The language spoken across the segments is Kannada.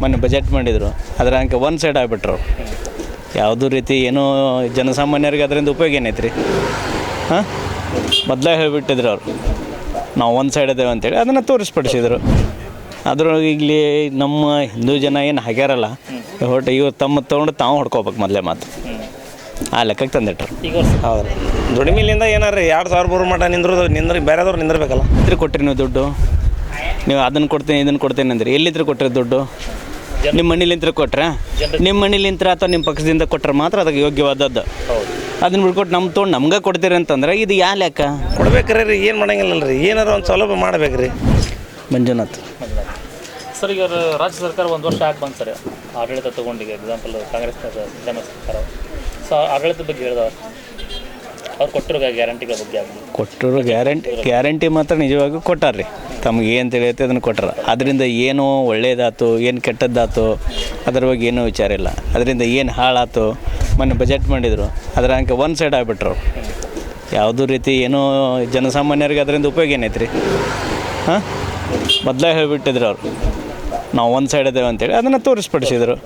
ಮೊನ್ನೆ ಬಜೆಟ್ ಮಾಡಿದರು. ಅದರ ಅಂಕೆ ಒನ್ ಸೈಡ್ ಆಗಿಬಿಟ್ರು. ಯಾವುದೂ ರೀತಿ ಏನೂ ಜನಸಾಮಾನ್ಯರಿಗೆ ಅದರಿಂದ ಉಪಯೋಗ ಏನೈತೆ ರೀ ಹಾಂ? ಮೊದಲೇ ಹೇಳಿಬಿಟ್ಟಿದ್ರು ಅವರು. ನಾವು ಒಂದು ಸೈಡ್ ಇದ್ದೇವೆ ಅಂತೇಳಿ. ಅದನ್ನು ತೋರಿಸ್ಪಡಿಸಿದರು ಅದ್ರೊಳಗೆ ಇಲ್ಲಿ ನಮ್ಮ ಹಿಂದೂ ಜನ ಏನು ಹಾಗ್ಯಾರಲ್ಲ ಹೊಟ್ಟೆ ಇವ್ರು ತಮ್ಮ ತೊಗೊಂಡು ತಾವು ಹೊಡ್ಕೋಬೇಕು ಮೊದಲೇ ಮಾತು. ಆ ಲೆಕ್ಕಕ್ಕೆ ತಂದಿಟ್ರು. ಹೌದು ದುಡಿಮಿಲಿಂದ ಏನಾರ ಎರಡು ಸಾವಿರ ಬರೋ ಮಟ್ಟ ನಿಂದ್ರದು ನಿಂದ್ರ ಬೇರೆದವ್ರು ನಿಂದಿರ್ಬೇಕಲ್ಲ. ಇದ್ರೆ ಕೊಟ್ಟಿರಿ ನೀವು ದುಡ್ಡು. ನೀವು ಅದನ್ನು ಕೊಡ್ತೀನಿ ಇದನ್ನು ಕೊಡ್ತೀನಿ ಅಂದ್ರೆ. ಎಲ್ಲಿದ್ರೆ ಕೊಟ್ಟಿರಿ ದುಡ್ಡು? ನಿಮ್ಮ ಮನೇಲಿಂತ್ರ ಕೊಟ್ರೆ? ನಿಮ್ಮ ಮನೇಲಿಂತ್ರ ಅಥವಾ ನಿಮ್ಮ ಪಕ್ಷದಿಂದ ಕೊಟ್ರೆ ಮಾತ್ರ ಅದಕ್ಕೆ ಯೋಗ್ಯವಾದದ್ದು. ಹೌದು. ಅದನ್ನ ಬಿಡ್ಕೊಟ್ಟು ನಮ್ಮ ತೊಗೊಂಡು ನಮ್ಗೆ ಕೊಡ್ತೀರಿ ಅಂತಂದ್ರೆ ಇದು ಯಾ ಲೆಕ್ಕ? ಕೊಡ್ಬೇಕ್ರಿ ರೀ ಏನು ಮಾಡಂಗಿಲ್ಲ ರೀ. ಏನಾರ ಒಂದು ಸೌಲಭ್ಯ ಮಾಡ್ಬೇಕ್ರಿ. ಮಂಜುನಾಥ್. ಸರ್ ಈಗ ಅವ್ರು ರಾಜ್ಯ ಸರ್ಕಾರ ಒಂದು ವರ್ಷ ಆಗಿ ಬಂತು ಸರ್ ಆಡಳಿತ ತಗೊಂಡಿಗೆ. ಎಕ್ಸಾಂಪಲ್ ಕಾಂಗ್ರೆಸ್ ಸರ್ಕಾರ. ಸೊ ಆಡಳಿತದ ಬಗ್ಗೆ ಹೇಳಿದವ್ರು ಅವ್ರು ಕೊಟ್ಟಿರೋ ಗ್ಯಾರಂಟಿಗಳ ಬಗ್ಗೆ ಆಗಲಿ. ಕೊಟ್ಟರು ಗ್ಯಾರಂಟಿ ಗ್ಯಾರಂಟಿ ಮಾತ್ರ ನಿಜವಾಗೂ ಕೊಟ್ಟಾರ್ರಿ. ತಮಗೆ ಏನು ತಿಳಿಯುತ್ತೆ ಅದನ್ನು ಕೊಟ್ಟರು ಅದರಿಂದ ಏನು ಒಳ್ಳೇದಾಯ್ತು ಏನು ಕೆಟ್ಟದ್ದಾಯ್ತು ಅದ್ರ ಬಗ್ಗೆ ಏನೂ ವಿಚಾರ ಇಲ್ಲ. ಅದರಿಂದ ಏನು ಹಾಳಾಯ್ತು ಮೊನ್ನೆ ಬಜೆಟ್ ಮಾಡಿದರು. ಅದರ ಅಂಕೆ ಒನ್ ಸೈಡ್ ಆಗಿಬಿಟ್ರು. ಯಾವುದೂ ರೀತಿ ಏನೋ ಜನಸಾಮಾನ್ಯರಿಗೆ ಅದರಿಂದ ಉಪಯೋಗ ಏನೈತೆ ರೀ ಹಾಂ? ಮೊದಲೇ ಹೇಳಿಬಿಟ್ಟಿದ್ರು ಅವರು. ನಾವು ಒಂದು ಸೈಡ್ ಅದೇವೆ ಅಂತೇಳಿ ಅದನ್ನು ತೋರಿಸ್ಪಡಿಸಿದರು.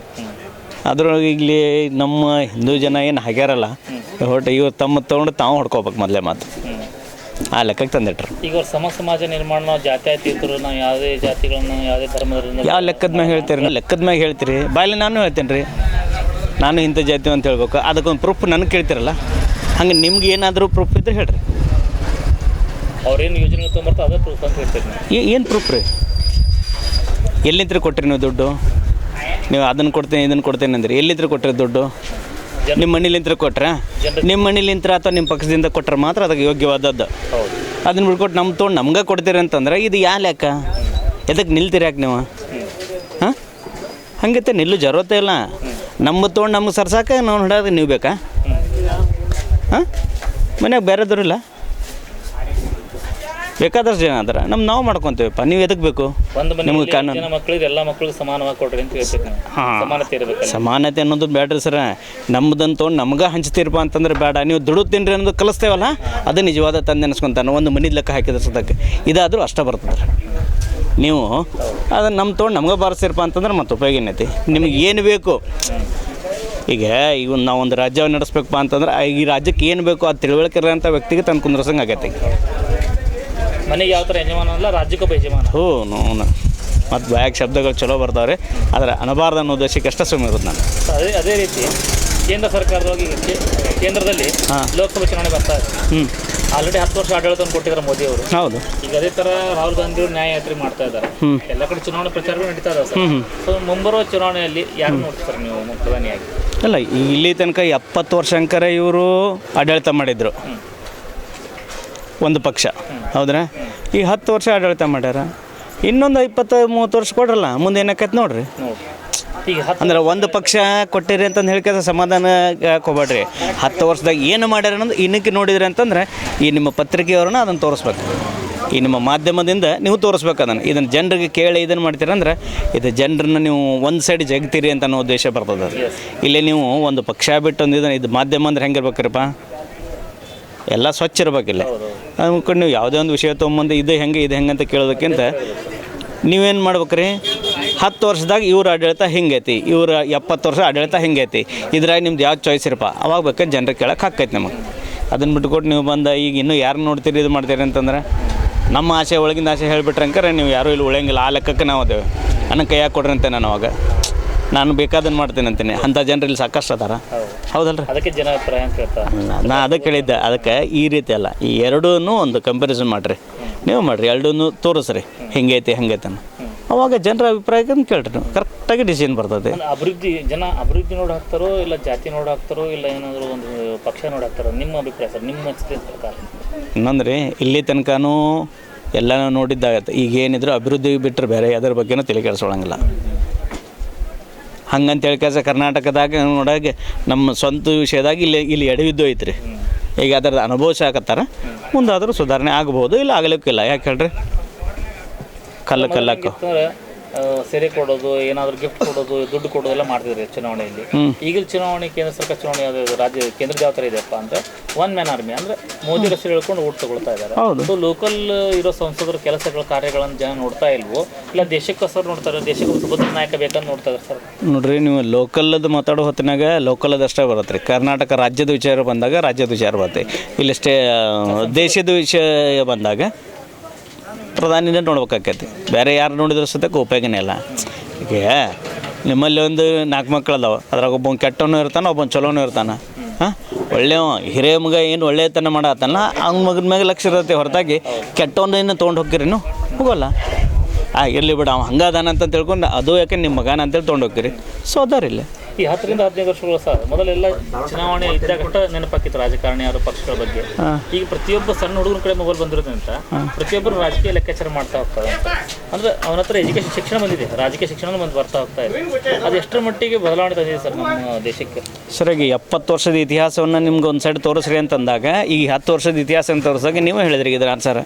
ಅದ್ರೊಳಗೆ ಇಲ್ಲಿ ನಮ್ಮ ಹಿಂದೂ ಜನ ಏನು ಹಾಗ್ಯಾರಲ್ಲ ಹೊಟ್ಟೆ ಇವ್ರು ತಮ್ಮ ತೊಗೊಂಡು ತಾವು ಹೊಡ್ಕೋಬೇಕು ಮೊದಲೇ ಮಾತು. ಆ ಲೆಕ್ಕಕ್ಕೆ ತಂದಿಟ್ರು. ಈಗ ಅವ್ರು ಸಮ ಸಮಾಜ ನಿರ್ಮಾಣ ನಾವು ಜಾತ್ಯತೀತರು ನಾವು ಯಾವುದೇ ಜಾತಿಗಳನ್ನು ಯಾವುದೇ ಧರ್ಮದ ಯಾವ ಲೆಕ್ಕದ ಮ್ಯಾಗ ಹೇಳ್ತೀರಿ? ಲೆಕ್ಕದ ಮ್ಯಾಗ ಹೇಳ್ತೀರಿ? ಬಾಯಲ್ಲಿ ನಾನು ಹೇಳ್ತೇನೆ ರೀ ನಾನು ಇಂಥ ಜಾತಿ ಅಂತ ಹೇಳ್ಬೇಕು. ಅದಕ್ಕೊಂದು ಪ್ರೂಫ್ ನನಗೆ ಕೇಳ್ತಿರಲ್ಲ? ಹಂಗೆ ನಿಮ್ಗೆ ಏನಾದರೂ ಪ್ರೂಫ್ ಇದ್ರೆ ಹೇಳ್ರಿ. ಅವ್ರೇನು ಯೋಜನೆ ತೊಗೊಂಬರ್ತಾರೆ ಅದೇ ಪ್ರೂಫ್ ಅಂತ ಹೇಳ್ತೀರಿ ನೀವು. ಏನು ಪ್ರೂಫ್ ರೀ? ಎಲ್ಲಿಂತ್ರ ಕೊಟ್ಟಿರಿ ನೀವು ದುಡ್ಡು? ನೀವು ಅದನ್ನು ಕೊಡ್ತೀನಿ ಇದನ್ನು ಕೊಡ್ತೇನೆ ಅಂದ್ರೆ. ಎಲ್ಲಿಂತ್ರ ಕೊಟ್ಟಿರಿ ದುಡ್ಡು? ನಿಮ್ಮ ಮನೇಲಿಂತ್ರ ಕೊಟ್ರೆ? ನಿಮ್ಮ ಮನೇಲಿಂತ್ರ ಅಥವಾ ನಿಮ್ಮ ಪಕ್ಷದಿಂದ ಕೊಟ್ರೆ ಮಾತ್ರ ಅದಕ್ಕೆ ಯೋಗ್ಯವಾದದ್ದು. ಅದನ್ನ ಬಿಡ್ಕೊಟ್ಟು ನಮ್ಮ ತೊಗೊಂಡು ನಮ್ಗೆ ಕೊಡ್ತೀರಿ ಅಂತಂದ್ರೆ ಇದು ಯಾ ಲೆಕ್ಕ? ಎದಕ್ಕೆ ನಿಲ್ತೀರಿ ಯಾಕೆ ನೀವು? ಹಾಂ? ಹಂಗೈತೆ ನಿಲ್ಲು ಜರತೆ ಇಲ್ಲ. ನಮ್ಮ ತೊಗೊಂಡು ನಮ್ಗೆ ಸರ್ಸಾಕ ನಾವು ಹಿಡೋದು ನೀವು ಬೇಕಾ? ಹಾಂ? ಮನ್ಯಾಗ ಬೇರೆದವ್ರಿಲ್ಲ ಬೇಕಾದಷ್ಟು ಜನ ಅದರ ನಮ್ಮ ನಾವು ಮಾಡ್ಕೊತೇವಪ್ಪ ನೀವು ಎದಕ್ಕೆ ಬೇಕು? ಒಂದು ನಿಮ್ಗೆ ಮನೆ ಕಾನೂನು. ಮಕ್ಕಳಿಗೆ ಎಲ್ಲ ಮಕ್ಕಳಿಗೆ ಸಮಾನವಾಗಿ ಕೊಡ್ರಿ ಅಂತ ಹೇಳ್ಬೇಕು ನೀವು. ಹಾಂ. ಸಮಾನತೆ ಇರಬೇಕು ಸಮಾನತೆ ಅನ್ನೋದು ಬೇಡ್ರಿ ಸರ. ನಮ್ಮದಂತೂ ತೊಗೊಂಡು ನಮ್ಗೆ ಹಂಚ್ತೀರಪ್ಪ ಅಂತಂದ್ರೆ ಬೇಡ ನೀವು ದುಡು ತಿನ್ರಿ ಅನ್ನೋದು ಕಲಿಸ್ತೇವಲ್ಲ ಅದು ನಿಜವಾದ ತಂದೆ ಅನ್ಸ್ಕೊಂತಾನೆ. ಒಂದು ಮನಿದ ಲೆಕ್ಕ ಹಾಕಿದ್ರೆ ಸದಕ್ಕೆ ಇದಾದರೂ ಅಷ್ಟ ಬರ್ತದೆ. ನೀವು ಅದನ್ನು ನಮ್ಮ ತೊಗೊಂಡು ನಮ್ಗೆ ಬಾರಿಸಿರಪ್ಪ ಅಂತಂದ್ರೆ ಮತ್ತೆ ಉಪಯೋಗ ಏನೈತಿ? ನಿಮ್ಗೆ ಏನು ಬೇಕು? ಈಗ ಈಗ ನಾವು ಒಂದು ರಾಜ್ಯವನ್ನು ನಡೆಸ್ಬೇಕಪ್ಪ ಅಂತಂದ್ರೆ ಈ ರಾಜ್ಯಕ್ಕೆ ಏನು ಬೇಕು ಅದು ತಿಳುವಳಿಕೆ ಇರೋಂಥ ವ್ಯಕ್ತಿಗೆ ತಂದು ಕುಂದ್ರಸಂಗೆ ಆಗೈತೆ. ಮನೆಗೆ ಯಾವ ಥರ ಯಜಮಾನ ಅಲ್ಲ ರಾಜ್ಯಕ್ಕೊಬ್ಬ ಯಜಮಾನ. ಹ್ಞೂ ನೋನ ಮತ್ತು ಬ್ಯಾಗ್ ಶಬ್ದಗಳು ಚಲೋ ಬರ್ತಾವ್ರಿ. ಆದರೆ ಅನಬಾರ್ದು ಅನ್ನೋ ಉದ್ದೇಶಕ್ಕೆ ಅಷ್ಟೇ ಸುಮ್ಮನೆ ಇರೋದು ನಾನು. ಅದೇ ಅದೇ ರೀತಿ ಕೇಂದ್ರ ಸರ್ಕಾರದೊಳಗೆ ಈಗ ಕೇಂದ್ರದಲ್ಲಿ. ಲೋಕಸಭೆ ಚುನಾವಣೆ ಬರ್ತಾ ಇದೆ. ಹ್ಞೂ ಆಲ್ರೆಡಿ ಹತ್ತು ವರ್ಷ ಆಡಳಿತವನ್ನು ಕೊಟ್ಟಿದ್ದಾರೆ ಮೋದಿ ಅವರು. ಹೌದು. ಈಗ ಅದೇ ಥರ ರಾಹುಲ್ ಗಾಂಧಿ ಅವರು ನ್ಯಾಯಯಾತ್ರೆ ಮಾಡ್ತಾ ಇದ್ದಾರೆ. ಎಲ್ಲ ಕಡೆ ಚುನಾವಣೆ ಪ್ರಚಾರಗಳು ನಡೀತಾ ಇದಾವೆ ಸರ್. ಸೊ ಮುಂಬರುವ ಚುನಾವಣೆಯಲ್ಲಿ ಯಾರು ನೋಡ್ತಾರೆ ನೀವು ಪ್ರಧಾನಿಯಾಗಿ ಅಲ್ಲ ಇಲ್ಲಿ ತನಕ ಎಪ್ಪತ್ತು ವರ್ಷಂಕರ ಇವರು ಆಡಳಿತ ಮಾಡಿದರು. ಒಂದು ಪಕ್ಷ. ಹೌದ್ರಾ? ಈ ಹತ್ತು ವರ್ಷ ಆಡಳಿತ ಮಾಡ್ಯಾರ. ಇನ್ನೊಂದು ಇಪ್ಪತ್ತು ಮೂವತ್ತು ವರ್ಷ ಕೊಡ್ರಲ್ಲ ಮುಂದೆ ಏನಾಕೈತೆ ನೋಡ್ರಿ. ನೋಡಿ ಈಗ ಅಂದ್ರೆ ಒಂದು ಪಕ್ಷ ಕೊಟ್ಟಿರಿ ಅಂತಂದು ಹೇಳ್ಕೆ ಸಮಾಧಾನ ಹೋಗ್ಬೇಡ್ರಿ ಹತ್ತು ವರ್ಷದಾಗ ಏನು ಮಾಡ್ಯಾರ ಅನ್ನೋದು ಇನ್ನಕ್ಕೆ ನೋಡಿದ್ರಿ ಅಂತಂದ್ರೆ ಈ ನಿಮ್ಮ ಪತ್ರಿಕೆಯವ್ರನ್ನ ಅದನ್ನು ತೋರಿಸ್ಬೇಕು. ಈ ನಿಮ್ಮ ಮಾಧ್ಯಮದಿಂದ ನೀವು ತೋರಿಸ್ಬೇಕು ಅದನ್ನು. ಇದನ್ನು ಜನರಿಗೆ ಕೇಳಿ ಇದನ್ನು ಮಾಡ್ತೀರಂದ್ರೆ ಇದು ಜನರನ್ನ ನೀವು ಒಂದು ಸೈಡ್ ಜಗ್ತೀರಿ ಅಂತ ಅನ್ನೋ ಉದ್ದೇಶ ಬರ್ತದೆ ಅದು. ಇಲ್ಲಿ ನೀವು ಒಂದು ಪಕ್ಷ ಬಿಟ್ಟು ಒಂದು ಇದನ್ನು ಇದು ಮಾಧ್ಯಮ ಅಂದ್ರೆ ಹೆಂಗಿರ್ಬೇಕ್ರಪ್ಪ? ಎಲ್ಲ ಸ್ವಚ್ಛ ಇರಬೇಕಿಲ್ಲ ಅನ್ಕೊಂಡು ನೀವು ಯಾವುದೇ ಒಂದು ವಿಷಯ ತೊಗೊಂಬಂದು ಇದು ಹೆಂಗೆ ಇದು ಹೆಂಗೆ ಅಂತ ಕೇಳೋದಕ್ಕಿಂತ ನೀವೇನು ಮಾಡ್ಬೇಕ್ರಿ? ಹತ್ತು ವರ್ಷದಾಗ ಇವ್ರ ಆಡಳಿತ ಹಿಂಗೈತಿ? ಇವ್ರ ಎಪ್ಪತ್ತು ವರ್ಷ ಆಡಳಿತ ಹಿಂಗೈತಿ? ಇದ್ರಾಗ ನಿಮ್ದು ಯಾವ ಚಾಯ್ಸ್ ಇರಪ್ಪ? ಅವಾಗ ಬೇಕಾದ್ರೆ ಜನರಿಗೆ ಕೇಳಕ್ಕೆ ಹಾಕೈತಿ ನಮಗೆ. ಅದನ್ನು ಬಿಟ್ಕೊಟ್ಟು ನೀವು ಬಂದ ಈಗ ಇನ್ನೂ ಯಾರು ನೋಡ್ತೀರಿ ಇದು ಮಾಡ್ತೀರಿ ಅಂತಂದ್ರೆ ನಮ್ಮ ಆಸೆ ಒಳಗಿಂದ ಆಸೆ ಹೇಳಿಬಿಟ್ರೆ ಅಂಕರೆ ನೀವು ಯಾರೂ ಇಲ್ಲಿ ಉಳಿಯಂಗಿಲ್ಲ. ಆ ಲೆಕ್ಕಕ್ಕೆ ನಾವು ಅದೇವೆ. ನನ್ನ ಕೈಯಾಗಿ ಕೊಡ್ರಿ ಅಂತ ನಾನು ಅವಾಗ. ನಾನು ಬೇಕಾದನ್ನು ಮಾಡ್ತೀನಿ ಅಂತೀನಿ. ಅಂಥ ಜನರು ಇಲ್ಲಿ ಸಾಕಷ್ಟು ಅದಾರ. ಹೌದಲ್ರಿ. ಅದಕ್ಕೆ ಜನ ಅಭಿಪ್ರಾಯ ಅಂತ ಹೇಳ್ತಾರೆ ನಾ ಅದಕ್ಕೆ ಹೇಳಿದ್ದೆ ಅದಕ್ಕೆ ಈ ರೀತಿ ಅಲ್ಲ ಈ ಎರಡೂ ಒಂದು ಕಂಪ್ಯಾರಿಸನ್ ಮಾಡಿರಿ. ನೀವು ಮಾಡಿರಿ ಎರಡೂ ತೋರಿಸ್ರಿ ಹಿಂಗೈತಿ ಹಂಗೈತೆ ಅವಾಗ ಜನರ ಅಭಿಪ್ರಾಯಕ್ಕೆ ಕೇಳ್ರಿ ನೀವು ಕರೆಕ್ಟಾಗಿ ಡಿಸಿಷನ್ ಬರ್ತದೆ. ಅಭಿವೃದ್ಧಿ ಜನ ಅಭಿವೃದ್ಧಿ ನೋಡಿ ಹಾಕ್ತಾರೋ ಇಲ್ಲ ಜಾತಿ ನೋಡಿ ಹಾಕ್ತಾರೋ ಇಲ್ಲ ಏನಾದರೂ ಒಂದು ಪಕ್ಷ ನೋಡಿ ಹಾಕ್ತಾರೋ ನಿಮ್ಮ ಅಭಿಪ್ರಾಯ ಸರ್ ನಿಮ್ಮ ಎಕ್ಸ್ಪೀರಿಯನ್ಸ್ ಪ್ರಕಾರ? ಇನ್ನೊಂದ್ರಿ ಇಲ್ಲಿ ತನಕನೂ ಎಲ್ಲ ನೋಡಿದ್ದಾಗತ್ತೆ ಈಗ ಏನಿದ್ರು ಅಭಿವೃದ್ಧಿ ಬಿಟ್ಟರೆ ಬೇರೆ ಅದ್ರ ಬಗ್ಗೆನೂ ತಲೆ ಕೆಡಿಸ್ಕೊಳಂಗಿಲ್ಲ ಹಂಗಂತ ಕೆಲಸ ಕರ್ನಾಟಕದಾಗ ನೋಡಾಗ ನಮ್ಮ ಸ್ವಂತ ವಿಷಯದಾಗ ಇಲ್ಲಿ ಇಲ್ಲಿ ಎಡವಿದ್ದು ಐತ್ರಿ. ಈಗ ಅದರ ಅನುಭವಿಸಾಕತ್ತಾರ ಮುಂದಾದರೂ ಸುಧಾರಣೆ ಆಗ್ಬೋದು, ಇಲ್ಲ ಆಗ್ಲಿಕ್ಕಿಲ್ಲ. ಯಾಕೆ ಹೇಳ್ರಿ? ಕಲ್ಲು, ಕಲ್ಲಕ್ಕು. ಸೀರೆ ಕೊಡೋದು ಏನಾದರೂ ಗಿಫ್ಟ್ ಕೊಡೋದು ದುಡ್ಡು ಕೊಡೋದು ಎಲ್ಲ ಮಾಡ್ತಿದ್ರಿ ಚುನಾವಣೆಯಲ್ಲಿ. ಈಗಿನ ಚುನಾವಣೆ ಕೇಂದ್ರ ಸರ್ಕಾರ ಚುನಾವಣೆ ಯಾವ್ದು ರಾಜ್ಯ ಕೇಂದ್ರ ಯಾವ ಥರ ಇದೆಯಪ್ಪ ಅಂದ್ರೆ ಒನ್ ಮ್ಯಾನ್ ಆರ್ಮಿ ಅಂದ್ರೆ ಮೋದಿ ಹೆಸರು ಹೇಳ್ಕೊಂಡು ಓಟ್ ತಗೊಳ್ತಾ ಇದ್ದಾರೆ. ಸೊ ಲೋಕಲ್ ಇರೋ ಸಂಸದರ ಕೆಲಸಗಳ ಕಾರ್ಯಗಳನ್ನು ಜನ ನೋಡ್ತಾ ಇಲ್ವೋ? ಇಲ್ಲ ದೇಶಕ್ಕೋಸ್ಕರ ನೋಡ್ತಾರೆ ದೇಶಕ್ಕೆ ಸುಭದ್ರ ನಾಯಕ ಬೇಕಂತ ನೋಡ್ತಾ ಇದ್ದಾರೆ ಸರ್? ನೋಡ್ರಿ ನೀವು ಲೋಕಲ್ದು ಮಾತಾಡೋ ಹೊತ್ತಿನಾಗ ಲೋಕಲ್ದು ಅಷ್ಟೇ ಬರುತ್ತೆ ರೀ. ಕರ್ನಾಟಕ ರಾಜ್ಯದ ವಿಚಾರ ಬಂದಾಗ ರಾಜ್ಯದ ವಿಚಾರ ಬರುತ್ತೆ ಇಲ್ಲಿ ಸ್ಟೇ ದೇಶದ ವಿಷಯ ಬಂದಾಗ ಪ್ರಧಾನಿನೇ ನೋಡ್ಬೇಕಾಕೈತಿ. ಬೇರೆ ಯಾರು ನೋಡಿದ್ರೆ ಸತಕ್ಕೆ ಉಪಯೋಗನೇ ಇಲ್ಲ. ಈಗ ನಿಮ್ಮಲ್ಲಿ ಒಂದು ನಾಲ್ಕು ಮಕ್ಳು ಅದಾವ ಅದ್ರಾಗ ಒಬ್ಬ ಕೆಟ್ಟವನು ಇರ್ತಾನೆ, ಒಬ್ಬ ಚಲೋನು ಇರ್ತಾನೆ. ಹಾಂ? ಒಳ್ಳೆಯವ, ಹಿರಿಯ ಮಗ ಏನು ಒಳ್ಳೆಯತನ ಮಾಡತ್ತಲ್ಲ ಅವ್ನ ಮಗನ ಮ್ಯಾಗ ಲಕ್ಷ ಇರುತ್ತೆ ಹೊರತಾಗಿ ಕೆಟ್ಟವನ್ನ ತೊಗೊಂಡು ಹೋಗ್ತೀರೇನು ಹೋಗೋಲ್ಲ. ಆ, ಇರಲಿ ಬಿಡು, ಅವ ಹಂಗದಾನ ಅಂತ ತಿಳ್ಕೊಂಡು, ಅದು ಯಾಕೆ ನಿಮ್ಮ ಮಗನ ಅಂತೇಳಿ ತೊಗೊಂಡು ಹೋಗ್ತೀರಿ. ಸೊ ಅದಾರಿಲ್ಲ ಈ ಹತ್ತರಿಂದ ಹದಿನೈದು ವರ್ಷಗಳು ಸರ್. ಮೊದಲೆಲ್ಲ ಚುನಾವಣೆ ಇದ್ದಾಗಷ್ಟ ನೆನಪಾಕಿತ್ತು ರಾಜಕಾರಣಿ ಯಾರು ಪಕ್ಷಗಳ ಬಗ್ಗೆ. ಈಗ ಪ್ರತಿಯೊಬ್ಬ ಸಣ್ಣ ಹುಡುಗನ ಕಡೆ ಮೊಬೈಲ್ ಬಂದಿರೋದ್ರಿಂದ ಪ್ರತಿಯೊಬ್ಬರು ರಾಜಕೀಯ ಲೆಕ್ಕಾಚಾರ ಮಾಡ್ತಾ ಹೋಗ್ತಾರೆ ಅಂತ ಅಂದ್ರೆ ಅವನ ಹತ್ರ ಎಜುಕೇಶನ್ ಶಿಕ್ಷಣ ಬಂದಿದೆ. ರಾಜಕೀಯ ಶಿಕ್ಷಣ ಬಂದು ಬರ್ತಾ ಹೋಗ್ತಾ ಇದೆ. ಅದು ಎಷ್ಟರ ಮಟ್ಟಿಗೆ ಬದಲಾವಣೆ ತಂದಿದೆ ಸರ್ ನಮ್ಮ ದೇಶಕ್ಕೆ? ಸರಿಯಾಗಿ ಎಪ್ಪತ್ತು ವರ್ಷದ ಇತಿಹಾಸವನ್ನು ನಿಮ್ಗೆ ಒಂದು ಸೈಡ್ ತೋರಿಸ್ರಿ ಅಂತಂದಾಗ ಈ ಹತ್ತು ವರ್ಷದ ಇತಿಹಾಸ ಅಂತ ತೋರಿಸಿದಾಗ ನೀವು ಹೇಳಿದ್ರಿ ಇದ್ರ ಆನ್ಸರ್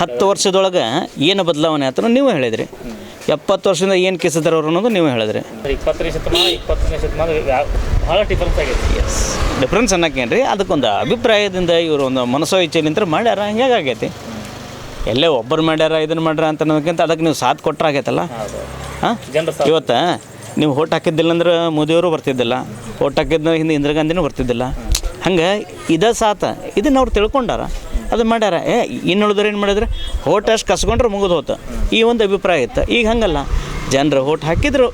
ಹತ್ತು ವರ್ಷದೊಳಗೆ ಏನು ಬದಲಾವಣೆ ಆತನೋ ನೀವು ಹೇಳಿದ್ರಿ. ಎಪ್ಪತ್ತು ವರ್ಷದಿಂದ ಏನು ಕಿಸಿದಾರ ಅವರು ಅನ್ನೋದು ನೀವು ಹೇಳಿದ್ರಿ. ಇಪ್ಪತ್ತನೇ ಶತಮಾನ ಇಪ್ಪತ್ತನೇ ಶತಮಾನ ಬಹಳ ಡಿಫ್ರೆನ್ಸ್ ಆಗಿದೆ. ಎಸ್ ಡಿಫ್ರೆನ್ಸ್ ಅನ್ನಕ್ಕೇನು ರೀ ಅದಕ್ಕೊಂದು ಅಭಿಪ್ರಾಯದಿಂದ ಇವರು ಒಂದು ಮನಸ್ಸೋ ಇಚ್ಛೆಲಿಂತ ಮಾಡ್ಯಾರ ಹಿಂಗಾಗೈತಿ? ಎಲ್ಲೇ ಒಬ್ಬರು ಮಾಡ್ಯಾರ ಇದನ್ನು ಮಾಡ್ಯಾರ ಅಂತ ಅನ್ನೋದಕ್ಕಿಂತ ಅದಕ್ಕೆ ನೀವು ಸಾಥ್ ಕೊಟ್ಟರೆ ಆಗೈತಲ್ಲ ಹಾಂ? ಇವತ್ತು ನೀವು ಓಟ್ ಹಾಕಿದ್ದಿಲ್ಲ ಅಂದ್ರೆ ಮೋದಿಯವರು ಬರ್ತಿದ್ದಿಲ್ಲ ಓಟ್ ಹಾಕಿದ್ನ ಹಿಂದೆ ಇಂದಿರಾ ಗಾಂಧಿನೂ ಬರ್ತಿದ್ದಿಲ್ಲ. ಹಂಗೆ ಇದ ಸಾಥ. ಇದನ್ನು ಅವ್ರು ತಿಳ್ಕೊಂಡಾರ. ಅದು ಮಾಡ್ಯಾರ. ಏ ಇನ್ನುಳಿದ್ರೆ ಏನು ಮಾಡಿದ್ರೆ? ಓಟ್ ಅಷ್ಟು ಕಸ್ಕೊಂಡ್ರೆ ಮುಗಿದು ಹೋತು. ಈ ಒಂದು ಅಭಿಪ್ರಾಯ ಇತ್ತು. ಈಗ ಹಂಗಲ್ಲ. ಜನರು ಓಟ್ ಹಾಕಿದ್ರು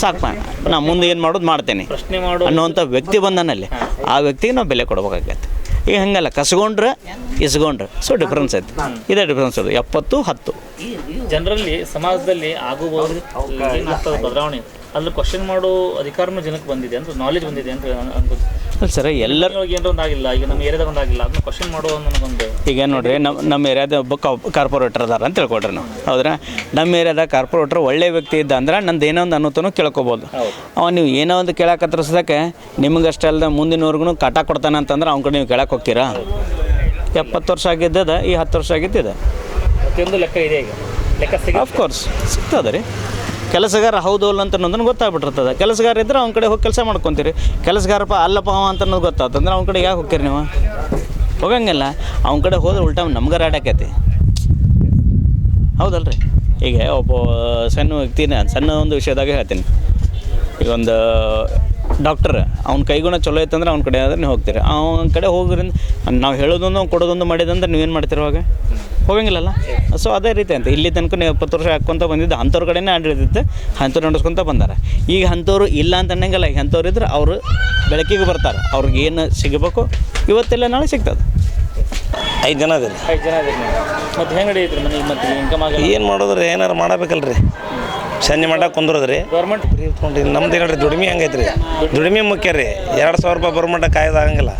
ಸಾಕು ನಾ ಮುಂದೆ ಏನು ಮಾಡೋದು ಮಾಡ್ತೇನೆ. ಪ್ರಶ್ನೆ ಮಾಡೋ. ಅನ್ನುವಂಥ ವ್ಯಕ್ತಿ ಬಂದನಲ್ಲಿ ಆ ವ್ಯಕ್ತಿಗೆ ನಾವು ಬೆಲೆ ಕೊಡ್ಬೇಕಾಗತ್ತೆ ಈಗ ಹಂಗಲ್ಲ. ಕಸ್ಕೊಂಡ್ರೆ ಇಸ್ಕೊಂಡ್ರೆ. ಸೊ ಡಿಫ್ರೆನ್ಸ್ ಐತೆ. ಇದೇ ಡಿಫ್ರೆನ್ಸ್ ಅದು. ಎಪ್ಪತ್ತು ಹತ್ತು. ಜನರಲ್ಲಿ ಸಮಾಜದಲ್ಲಿ ಆಗಬಹುದು ಏನಾಗ್ತದೆ ಬದಲಾವಣೆ. ಅಲ್ಲಿ ಕ್ವಶನ್ ಮಾಡೋ. ಅಧಿಕಾರನೂ ಜನಕ್ಕೆ ಬಂದಿದೆ ಅಂತ ನಾಲೆಜ್ ಬಂದಿದೆ ಅಂತ ಅನ್ಬೋದು ಅಲ್ಲ ಸರ್ ಎಲ್ಲರ ಇವಾಗ ಏನೋ ಒಂದು ಆಗಿಲ್ಲ ಈಗ ನಮ್ಮ ಏರಿಯಾದಾಗ ಒಂದು ಆಗಿಲ್ಲ ಅದನ್ನ ಕ್ವಶನ್ ಮಾಡೋ ನನಗೊಂದು ಈಗ ನೋಡ್ರಿ ನಮ್ಮ ನಮ್ಮ ಏರಿಯಾದ ಒಬ್ಬ ಕಾರ್ಪೊರೇಟರ್ ಅದಾರ ಅಂತ ತಿಳ್ಕೊಡ್ರಿ ನಾವು. ಹೌದ್ರಾ? ನಮ್ಮ ಏರಿಯಾದ ಕಾರ್ಪೊರೇಟರ್ ಒಳ್ಳೆ ವ್ಯಕ್ತಿ ಇದ್ದ ಅಂದ್ರೆ ನಂದು ಏನೋ ಒಂದು ಅನ್ನೋತನೂ ಕೇಳ್ಕೊಬೋದು. ಅವ ನೀವು ಏನೋ ಒಂದು ಕೇಳಕ್ಕೆ ನಿಮ್ಗೆ ನಿಮಗಷ್ಟೇ ಅಲ್ಲದೆ ಮುಂದಿನವ್ರಿಗೂ ಕಾಟ ಕೊಡ್ತಾನೆ ಅಂತಂದ್ರೆ ಅವ್ನ ಕಡೆ ನೀವು ಕೇಳಕ್ಕೆ ಹೋಗ್ತೀರಾ? ಎಪ್ಪತ್ತು ವರ್ಷ ಆಗಿದ್ದದ ಈ ಹತ್ತು ವರ್ಷ ಆಗಿದ್ದಿದೆ? ಪ್ರತಿಯೊಂದು ಲೆಕ್ಕ ಇದೆ ಈಗ. ಲೆಕ್ಕ ಸಿಗ ಕೋರ್ಸ್ ಸಿಗ್ತದೆ ರೀ. ಕೆಲಸಗಾರ ಹೌದು ಅಲ್ಲ ಅಂತ ಅನ್ನೋದನ್ನು ಗೊತ್ತಾಗ್ಬಿಟ್ಟಿರ್ತದೆ. ಕೆಲಸಗಾರ ಇದ್ರೆ ಅವ್ನ ಕಡೆ ಹೋಗಿ ಕೆಲಸ ಮಾಡ್ಕೊತೀರಿ. ಕೆಲಸಗಾರಪ್ಪ ಅಲ್ಲಪ್ಪ ಅವ ಅಂತ ಅನ್ನೋದು ಗೊತ್ತಾತಂದ್ರೆ ಅವ್ನ ಕಡೆ ಯಾಕೆ ಹೋಗ್ತೀರಿ ನೀವು? ಹೋಗಂಗಿಲ್ಲ. ಅವ್ನ ಕಡೆ ಹೋದ್ರೆ ಉಲ್ಟಾ ನಮ್ಗೆ ರಾಡಾಕೈತಿ ಹೌದಲ್ರಿ? ಈಗ ಒಬ್ಬ ಸಣ್ಣ ವ್ಯಕ್ತಿನ ಸಣ್ಣ ಒಂದು ವಿಷಯದಾಗ ಹೇಳ್ತೀನಿ. ಈಗ ಒಂದು ಡಾಕ್ಟರ್ ಅವ್ನ ಕೈಗುಣ ಚಲೋ ಐತಂದ್ರೆ ಅವ್ನ ಕಡೆ ಆದ್ರೆ ನೀವು ಹೋಗ್ತೀರಿ. ಅವನ ಕಡೆ ಹೋಗೋದ್ರಿಂದ ನಾವು ಹೇಳೋದೊಂದು ಅವ್ನು ಕೊಡೋದೊಂದು ಮಾಡಿದಂದ್ರೆ ನೀವೇನು ಮಾಡ್ತೀರಿ ಅವಾಗ ಹೋಗಂಗಿಲ್ಲಲ್ಲ? ಸೊ ಅದೇ ರೀತಿ ಅಂತ ಇಲ್ಲಿ ತನಕ ನೀವು ಎಪ್ಪತ್ತು ವರ್ಷ ಹಾಕ್ಕೊಂತ ಬಂದಿದ್ದು ಅಂಥವ್ರ ಕಡೆನೇ ಆಡಳಿತಿತ್ತು ಅಂಥವ್ರು ನಡೆಸ್ಕೊತ ಬಂದಾರ. ಈಗ ಅಂಥವ್ರು ಇಲ್ಲ ಅಂತ ಅನ್ನಂಗಿಲ್ಲ ಈಗ ಅಂಥವ್ರು ಇದ್ರೆ ಅವರು ಬೆಳಕಿಗೆ ಬರ್ತಾರೆ ಅವ್ರಿಗೆ ಏನು ಸಿಗಬೇಕು ಇವತ್ತೆಲ್ಲ ನಾಳೆ ಸಿಗ್ತದೆ. ಐದು ಜನ ಅದೇ ಐದು ಜನ ಅದೇ ಮತ್ತೆ ಹೆಂಗೆ ನಡೆಯುತ್ತೆ ಮನೆ ಮತ್ತೆ ಇನ್ಕಮ್ ಆಗಿ ಏನು ಮಾಡೋದ್ರೆ ಏನಾರು ಮಾಡಬೇಕಲ್ರಿ. ಸಂಜೆ ಮಟ್ಟ ಕುಂದ್ರದ್ರಿ ಗೌರ್ಮೆಂಟ್ ಇತ್ಕೊಂಡ್ರಿ ನಮ್ದು ಹೇಳ್ರಿ ದುಡಿಮೆ ಹಂಗೈತೆ ರೀ ದುಡಿಮೆ ಮುಖ್ಯ ರೀ. ಎರಡು ಸಾವಿರ ರೂಪಾಯಿ ಬರೋ ಮಟ್ಟ ಕಾಯ್ದಾಗಂಗಿಲ್ಲ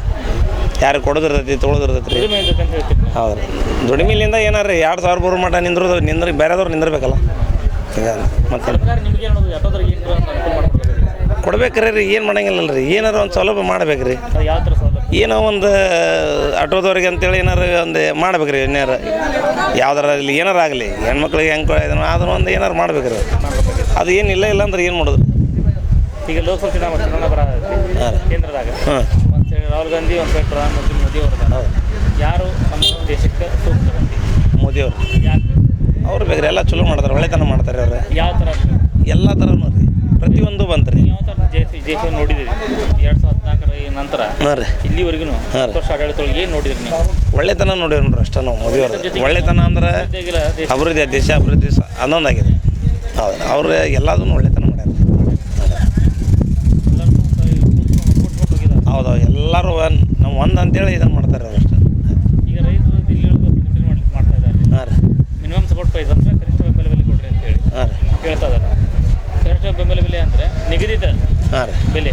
ಯಾರು ಕೊಡೋದಿರ್ತೈತಿ ತೊಗೊಳೋದಿರ್ತೈತಿ ರೀ. ಹೌದು ರೀ ದುಡಿಮೆಲಿಂದ ಏನಾರ ರೀ ಎರಡು ಸಾವಿರ ಬರೋ ಮಟ್ಟ ನಿಂದ್ರದ ನಿಂದ್ರ ಬೇರೆದವ್ರು ನಿಂದಿರ್ಬೇಕಲ್ಲ. ಈಗ ಮತ್ತೆ ಕೊಡ್ಬೇಕ್ರಿ ರೀ ಏನು ಮಾಡಂಗಿಲ್ಲ ರೀ ಏನಾರು ಒಂದು ಸೌಲಭ್ಯ ಮಾಡ್ಬೇಕು ರೀ ಯಾವ ಥರ ಏನೋ ಒಂದು ಆಟೋದವ್ರಿಗೆ ಅಂತೇಳಿ ಏನಾರು ಒಂದು ಮಾಡ್ಬೇಕು ರೀ ಏನಾರು. ಯಾವ್ದಾರ ಆಗಲಿ ಏನಾರು ಆಗಲಿ ಹೆಣ್ಮಕ್ಳಿಗೆ ಹೆಂಗೆ ಅದನ್ನು ಒಂದು ಏನಾರು ಮಾಡ್ಬೇಕು ರೀ ಅದು ಏನಿಲ್ಲ ಇಲ್ಲ ಅಂದ್ರೆ ಏನು ಮಾಡೋದು? ಈಗ ಲೋಕಸಭಾ ಚುನಾವಣೆ ಚುನಾವಣೆ ಬರತ್ತೆ ಹಾಂ. ರೀ ಕೇಂದ್ರದಾಗ ಒಂದು ಸೈಡ್ ರಾಹುಲ್ ಗಾಂಧಿ ಒಂದು ಸೈಡ್ ಪ್ರಧಾನಮಂತ್ರಿ ಮೋದಿ ಅವರು ಯಾರು ನಮ್ಮ ದೇಶಕ್ಕೆ ಸೂಕ್ತ ಮೋದಿ ಅವರು. ಅವ್ರು ಬೇಕ್ರಿ ಎಲ್ಲ ಚಲೋ ಮಾಡ್ತಾರೆ ಒಳ್ಳೆತನ ಮಾಡ್ತಾರೆ ಅವ್ರು. ಯಾವ ಥರ ಎಲ್ಲ ಥರನೂ. ಪ್ರತಿಯೊಂದು ಬಂತು ರೀ ಯಾವ ಥರ ಜೆ ಸಿ ಜೆ ಸಿ ನೋಡಿದ್ದೀರಿ? ಎರಡು ಸಾವಿರದ ಹದಿನಾಲ್ಕರ ಈ ನಂತರ? ಹಾಂ ರೀ. ಇಲ್ಲಿವರೆಗೂ ಹಾಂ ರೀ. ವರ್ಷ ಆಡಳಿತೊಳಗೆ ಏನು ನೋಡಿದ್ರಿ ನೀವು? ಒಳ್ಳೆತನ ನೋಡಿರಿ ನೋಡ್ರಿ ಅಷ್ಟೇ ನಾವು ಮೋದಿಯವ್ರು ಒಳ್ಳೆತನ ಅಂದ್ರೆ ಅಭಿವೃದ್ಧಿ ದೇಶ ಅಭಿವೃದ್ಧಿ ಸ ಅದೊಂದಾಗಿದೆ ಹೌದು ಅವ್ರು ಎಲ್ಲದನ್ನು ಒಳ್ಳೆತನ ಮಾಡ್ಯಾರ. ಹೌದು ಎಲ್ಲರೂ ನಾವು ಒಂದು ಅಂತೇಳಿ ಇದನ್ನು ಮಾಡ್ತಾರೆ ಅವ್ರು ಅಷ್ಟೇ ಈಗ ರೈತರು ದಿಲ್ಲಿಯೊಳಗೆ ಪ್ರತಿಭಟನೆ ಮಾಡ್ಲಿಕ್ಕೆ ಮಾಡ್ತಾ ಇದ್ದಾರೆ ಹಾಂ ರೀ ಮಿನಿಮಮ್ ಸಪೋರ್ಟ್ ಪ್ರೈಸ್ ಅಂದರೆ ಕನಿಷ್ಠ ಬೆಂಬಲ ಬೆಲೆ ಕೊಡ್ರಿ ಅಂತ ಹೇಳಿ ಹಾಂ ರೀ ಹೇಳ್ತಾ ಇದ್ದಾರೆ ಕನಿಷ್ಠ ಬೆಂಬಲ ಬೆಲೆ ಅಂದರೆ ನಿಗದಿತ ಹಾಂ ರೀ. ಬೆಲೆ.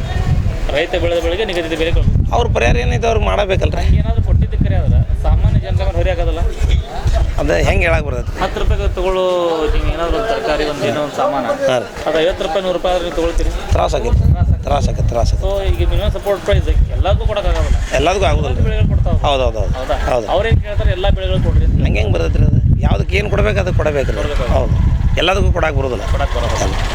ರೈತ ಬೆಳೆದ ಬೆಳೆಗೆ ನಿಗದಿತ ಬೆಲೆ ಕೊಡ್ಬೇಕು. ಅವ್ರ ಪರಿಹಾರ ಏನೈತೆ ಅವ್ರಿಗೆ ಮಾಡಬೇಕಲ್ರಿ? ಏನಾದರೂ ಕೊಟ್ಟಿದ್ದ ಕರೆ ಅದ ಸಾಮಾನ್ಯ ಜನರ ಮೇಲೆ ಹೊರೆ ಆಗೋದಲ್ಲ. ಅದು ಹೆಂಗೆ ಹೇಳಕ್ಕೆ ಬರ್ತೈತೆ? ಹತ್ತು ರೂಪಾಯಿಗೆ ತಗೊಳ್ಳೋ ನೀವು ಏನಾದರೂ ಒಂದು ತರಕಾರಿ ಒಂದು ಏನೋ ಒಂದು ಸಾಮಾನು. ಹಾಂ ರೀ. ಅದು ಐವತ್ತು ರೂಪಾಯಿ ನೂರು ರೂಪಾಯಿ ಆದ್ರೆ ನೀವು ತೊಗೊಳ್ತೀರಿ. ತ್ರಾಸ ಆಗೈತೆ ತ್ರಾಸ ಆಗೈತೆ ತ್ರಾಸ ಸೊ ಈಗ ಮಿನಿಮಮ್ ಸಪೋರ್ಟ್ ಪ್ರೈಸ್ ಎಲ್ಲದಕ್ಕೂ ಕೊಡೋಕ್ಕಾಗಲ್ಲ ಎಲ್ಲದಕ್ಕೂ ಆಗೋದಿಲ್ಲ ರೀ. ಬೆಳೆಗಳು ಕೊಡ್ತಾವ ಹೌದು ಹೌದು ಹೌದು. ಹೌದಾ? ಹೌದು. ಅವ್ರೇನು ಕೇಳ್ತಾರೆ? ಎಲ್ಲ ಬೆಳೆಗಳು ಕೊಡ್ರಿ ಹಂಗೆ ಹೆಂಗೆ ಬರ್ತೈತೆ ರೀ ಅದು? ಯಾವುದಕ್ಕೆ ಏನು ಕೊಡ್ಬೇಕು ಅದಕ್ಕೆ ಕೊಡಬೇಕು ರೀ ಹೌದು. ಎಲ್ಲದಕ್ಕೂ ಕೊಡಕ್ಕೆ ಬರೋದಿಲ್ಲ. ಕೊಡಕ್ಕೆ ಬರೋದು